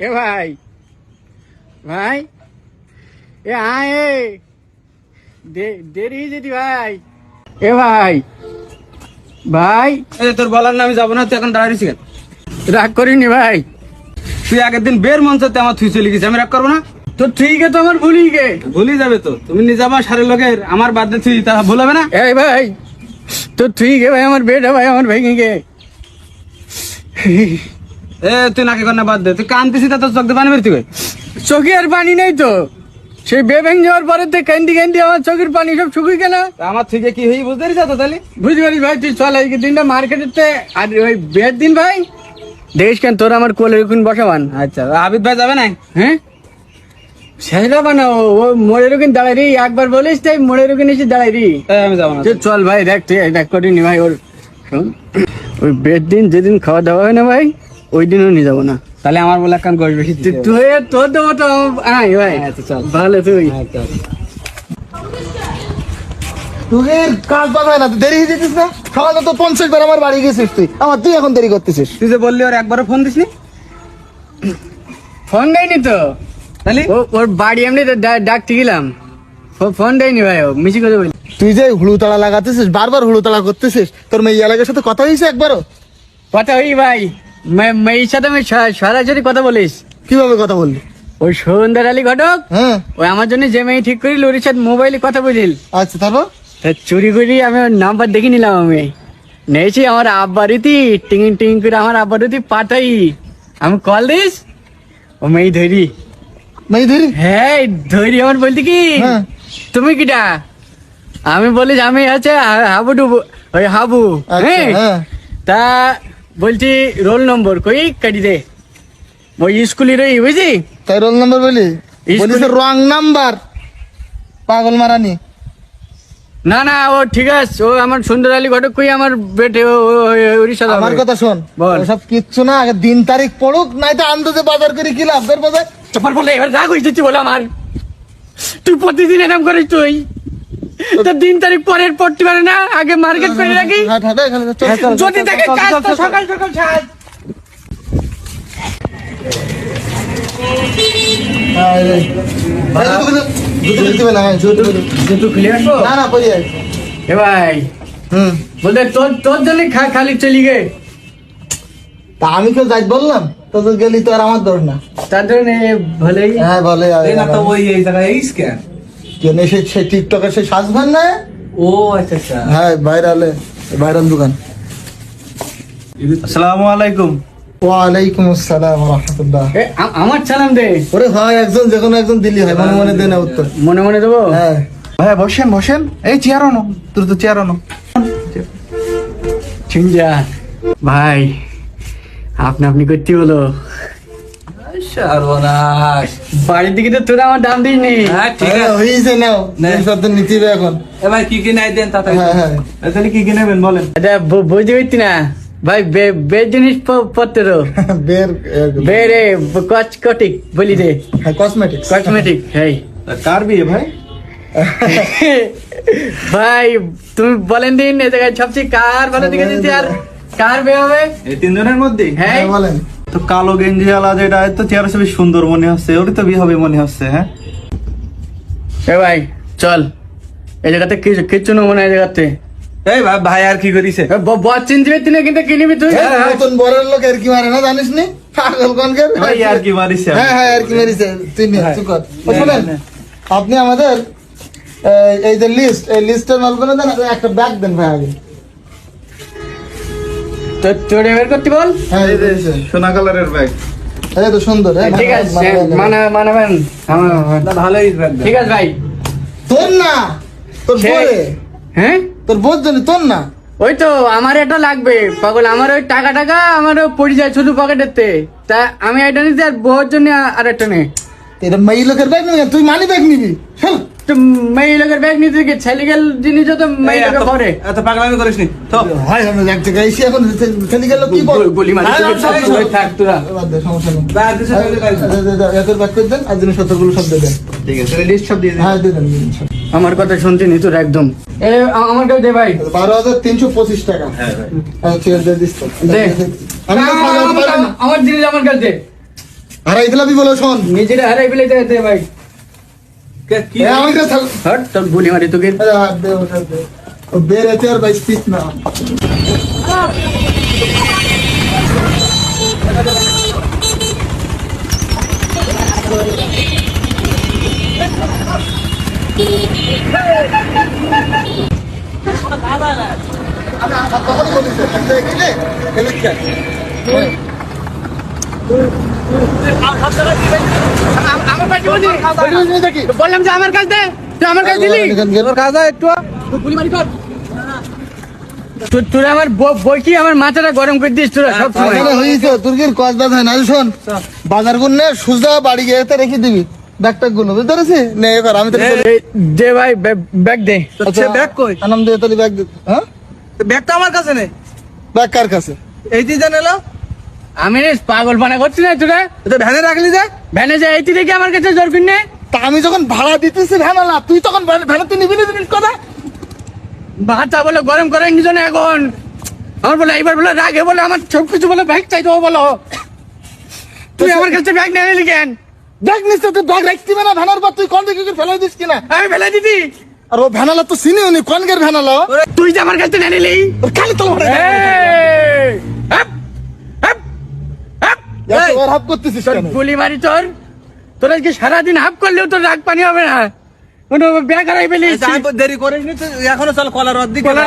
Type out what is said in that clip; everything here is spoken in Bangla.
এ ভাই ভাই এ আয় দে- দেরি হয়ে যেতি ভাই। এ ভাই ভাই। তোর বলার না আমি যাব না তুই এখন দাঁড়িয়েছি কেন? রাগ করিনি ভাই। তুই আগের দিন বের মঞ্চতে আমার থুই চলে গেছি আমি রাগ করব না? তো ঠিক আছে আমার ভুলি গে। ভুলি যাবে তো তুমি নিয়ে যাবা সারের লোকের আমার বাদ দিয়ে তুই তা ভুল হবে না? এই ভাই তো ঠিক ভাই আমার বেটা ভাই আমার ভেঙে গে। এ তুই নাকি কন্যা বাদ দে। তুই কানতেছি তা তোর চোখ দিয়ে পানি বেরতি কই? চোখে আর পানি নেই তো। সেই বেভেং যাওয়ার পরে তো ক্যান্ডি ক্যান্ডি আমার চোখের পানি সব শুকিয়ে তা আমার থেকে কি হই বুঝতে পারিস তো তাহলে? বুঝতে পারিস ভাই তুই চল আজকে দিনটা মার্কেটেতে। আর ওই বিয়ের দিন ভাই দেখিস কেন তোর আমার কোলে রুকুন বসাবান। আচ্ছা আবিদ ভাই যাবে না হ্যাঁ? সেটা বানাও ও মোড়ের ওখানে দাঁড়াই রি। একবার বলিস তাই মোড়ের ওখানে এসে দাঁড়াই রি। আমি যাব না। চল ভাই দেখ তুই দেখ করিনি ভাই ওর ওই বের দিন যেদিন খাওয়া দাওয়া হয় না ভাই ওই দিনও নিয়ে যাব না। তাহলে আমার বলে একখান গোশ বেশি তুই- তোর দেবো তো আয় ভাই। আচ্ছা, চল। ভালো তুই। তোদের কাজ বাদ হয় না তুই দেরি হয়ে যেতিস না? সকালে তো পঞ্চাশ বার আমার বাড়ি গেছিস তুই। আমার তুই এখন দেরি করতেছিস। তুই যে বললি ওর একবারও ফোন দিসনি? ফোন দেয়নি তো। তাহলে? ও ওর বাড়ি এমনি ডাকতে গেলাম। ও ফোন দেয়নি ভাই ও বলি। তুই যে হুড়ু তালা লাগাতেছিস বারবার হুড়ু তালা করতেছিস তোর মেয়ে এলাকার সাথে কথা হয়েছে একবারও? কথা ওই ভাই। মেয়ের সাথে আমি সরাসরি কথা বলিস। কীভাবে কথা বললি? ওই সন্ধ্যার আলী ঘটক? হ্যাঁ। ওই আমার জন্য যে মেয়ে ঠিক করিল ওর সাথে মোবাইলে কথা বলিল। আচ্ছা তারপর? তা চুরি করি আমি ওর নাম্বার দেখে নিলাম আমি। নেছি আমার আব্বারুতি টিং টিং করে আমার আব্বারুতি পাঠাই। আমি কল দিস ও মেয়ে ধরি। মেয়ে ধরি? হ্যাঁ ধরি আমার বলতে কি? হ্যাঁ। তুমি কিটা? আমি বলিস আমি আছে হাবু ডুবু ওই হাবু। আচ্ছা, হ্যাঁ। হ্যাঁ। তা বলছি রোল নম্বর কই? কাটি দে। ওই স্কুলের রই বুঝলি? তাই রোল নাম্বার বলি? স্কুলে- বলিস রং নাম্বার পাগল মারানি। না না ও ঠিক আছে ও আমার সুন্দর আলী ঘটক কই আমার বেটে ও উড়িষ্যা আমার কথা শোন বল। সব কিচ্ছু না আগে দিন তারিখ পড়ুক নাই তো আন্দাজে বাজার করে কি লাভ? বের বাজার। চপার বলে এবার রাগ হয়ে যাচ্ছে বলে আমার। তুই প্রতিদিন এরকম করিস তুই। তো দিন তারিখ পরের পড়তে পারে না আগে মার্কেট করে রাখি। চল, চল, চল, যদি দেখে কাজ তো। সকাল সকাল হ্যাঁ, হ্যাঁ, আমি কেউ যাই বললাম? তো তো গেলি তো আর আমার দৌড় না। তার জন্য ভালোই। হ্যাঁ এই না তো ওই এই জায়গায় এই স্ক্যান কেন সে সে টিকটকের সে সাজভান না? ও আচ্ছা আচ্ছা। হ্যাঁ ভাইরালে ভাইরাল দোকান। আসসালামু আলাইকুম। ওয়ালাইকুম আসসালাম রহমতুল্লাহ। আমার চালাম দে। ওরে হয় একজন যে কোনো একজন দিলি হয় মনে মনে দেয় না উত্তর। মনে মনে দেবো? হ্যাঁ। ভাই বসেন বসেন। এই চেয়ার আনো তোর তো চেয়ার আনো। চিঞ্জা ভাই আপনি আপনি করতে হলো। সর্বনাশ। বাড়ির দিকে তো তোরা আমার দাম দিস নি হ্যাঁ ঠিক হ্যাঁ, আছে। হয়েছে নাও। সব তো নিতে হবে এখন। এবার কি কি নাই দেন তাতে হ্যাঁ হ্যাঁ। তাহলে কি কি নেবেন বলেন। এটা বুঝতে পারছি না। ভাই বে- বে জিনিস পত্র বের বে রে কচকটিক বলি রে কসমেটিক্স কসমেটিক হেই। কার বিয়ে ভাই? ভাই তুমি বলেন দিন এ জায়গায় সবচেয়ে কার ভালো দিকে দিতে আর কার বে হবে? এই তিনজনের মধ্যে হ্যাঁ বলেন। তো কালো গেঞ্জি আলা যেটা তো চেয়ার বেশ সুন্দর মনে হচ্ছে ওরই তো বিয়ে হবে মনে হচ্ছে হ্যাঁ? এ ভাই চল। এই জায়গাতে কিছু কিচ্ছু নেব না এই জায়গাতে? এই ভাই ভাই আর কি করিছে? এ, ব- বদ চিনতে পারতি না কিন্তু কিনবি তুই? এই নতুন বড়ের লোক আর কি মারে না জানিস নি? পাগল কনকের ভাই আর কি মারিছে হ্যাঁ হ্যাঁ আর কি মেরেছে। তুই নে হ্যাঁ। চুপ হ্যাঁ, আপনি আমাদের এই, এই যে লিস্ট এই লিস্টের মালগুলো দেন একটা ব্যাগ দেন ভাই আগে। তো চড়ে বের করতে বল? হ্যাঁ এই যে, সোনা কালারের ব্যাগ এই তো সুন্দর হ্যাঁ ঠিক আছে মানা মানাবেন আমার- ভালোই ব্যাগ ঠিক আছে ভাই। তোর না তোর বলে হ্যাঁ? তোর বোধ জানি তোর না। ওই তো আমার এটা লাগবে। পাগল আমার ওই টাকা টাকা আমার পড়ে যায় শুধু পকেটেতে তা। আমি এটা নিতে আর বউর জন্য আর একটা নেই এটা মেয়ে লোকের ব্যাগ নিবি তুই মানি ব্যাগ নিবি। চল। তো মেয়ে লোকের ব্যাগ নিতে গিয়ে তো মেয়ে লোকে পরে এত পাগলামি করিস নি তো হয় আমি এক জায়গায় এসে এখন ছেলে কি বল গুলি মারি তোকে সব সময় থাক তোরা। সমস্যা নেই। ব্যাগ দিছে দে, দে, দে, একের ব্যাগ করে দেন আর জিনিসপত্রগুলো সব দেন। ঠিক আছে লিস্ট সব দিয়ে হ্যাঁ দিয়ে দেন দিয়ে দেন সব। আমার কথা শুনতে নি তোর একদম। এ আমার কাছে দে ভাই। বারো হাজার তিনশো পঁচিশ টাকা। হ্যাঁ হ্যাঁ ঠিক আছে দিস তো। আমার- জিনিস আমার কাছে হারাই দিলাবি বলো শোন। নিজেরা হারাই ফেলে দে দে ভাই। কি এ, আমাকে থাক- হট তোর গুলি মারি তোকে আরে, হাত দে, হাত দে। ও বেড়েছে আর বাইশ বললাম যে আমার কাছে দে তুই আমার কাছে দিলি? তোর কাজা একটু। গুলি মারি কর তোরা আমার বই কি আমার মাথাটা গরম করে দিস? তোরা সব হয়েছে তুর্কির কসবাদ হয়? না শোন বাজার গুন নে সুজা বাড়ি গিয়ে এতে রেখে দিবি। ব্যাগটা গুলো বুঝতে পারছিস? নে এবার আমি তো দে ভাই ব্যাগ- ব্যাগ দে। আচ্ছা ব্যাগ কই? আনাম দে তাহলে ব্যাগ দে হ্যাঁ? ব্যাগটা আমার কাছে নেই ব্যাগ কার কাছে? এই দিয়ে জান এলো আমি রে পাগল পানা করছি না তোরা? এটা ভ্যানে রাখলি যে? ভ্যানে যে এইটি দেখে আমার কাছে জোর কিনে তা আমি যখন ভাড়া দিতেছি ভ্যানালা তুই তখন ভ্যান- ভ্যানাতে নিবি না কথা? ভাতটা বলে গরম করে নিজ এখন। আমার বলে এইবার বলে রাগে বলে আমার সব কিছু বলে ব্যাগ চাই তো বলো। তুই আমার কাছে ব্যাগ নিয়ে নিলি কেন? ব্যাগ নিচ্ছে তুই ব্যাগ রাখতে না ভ্যানার পর তুই কোন দিকে ফেলে দিস কিনা? আমি ফেলে দিতি আর ও ভ্যানালা তো চিনি উনি কোন গের ভ্যানালা? তুই যে আমার কাছে নিয়ে নিলি? খালি তো হাফ করতেছিস তোর গুলি মারি তোর? তোর আজকে সারাদিন হাফ করলেও তোর রাগ পানি হবে না। কোনো ব্যাগ হারাই ফেলিস দেরি করিস এখনও চল কলার অর্ধেক কলার